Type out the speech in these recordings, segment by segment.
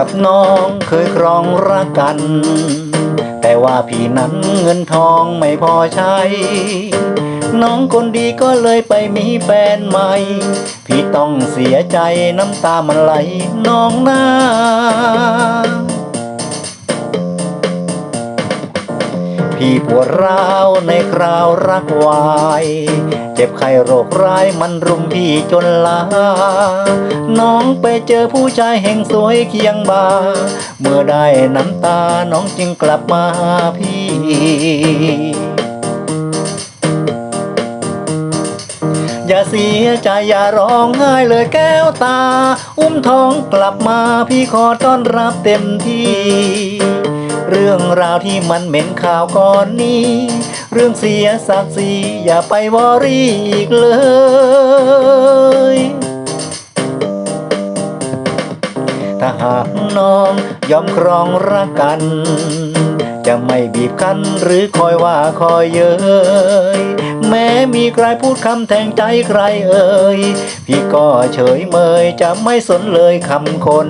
กับน้องเคยครองรักกัน แต่ว่าพี่นั้นเงินทองไม่พอใช้ น้องคนดีก็เลยไปมีแฟนใหม่ พี่ต้องเสียใจน้ำตามันไหลน้องนา พี่ปวดร้าวในคราวรักวาย เจ็บไข้โรคร้ายมันรุมพี่จนลา น้องไปเจอผู้ชายแห่งสวยเคียงบ่าเมื่อได้น้ำตาน้องจึงกลับมาหาพี่อย่าเสียใจอย่าร้องไห้เลยแก้วตา อุ้มท้องกลับมาพี่ขอต้อนรับเต็มที่ เรื่องราวที่มันเหม็นข่าวก่อนนี้ เรื่องเสียศักดิ์ศรีอย่าไปวอรี่อีกเลยถ้าหากน้องยอมครองรักกัน จะไม่บีบคั้นหรือคอยว่าคอยเย้ยแม้มีใครพูดคำแทงใจใครเอ่ยพี่ก็เฉยเมยจะไม่สนเลยคำคน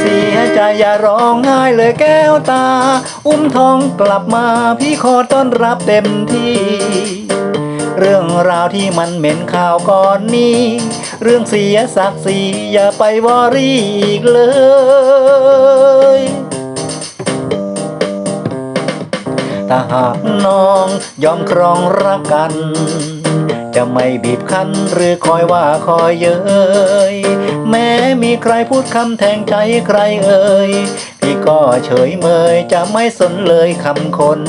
เสียใจอย่าร้องไห้เลยแก้วตา อุ้มทองกลับมาพี่ขอต้อนรับเต็มที่ เรื่องราวที่มันเหม็นข่าวก่อนนี้ เรื่องเสียศักดิ์ศรีอย่าไปวอรี่อีกเลยถ้าหากน้องยอมครองรักกัน จะไม่บีบคั้นหรือคอยว่าคอยเย้ยแม้มีใครพูดคำแทงใจใครเอ่ยพี่ก็เฉยเมยจะไม่สนเลยคำคน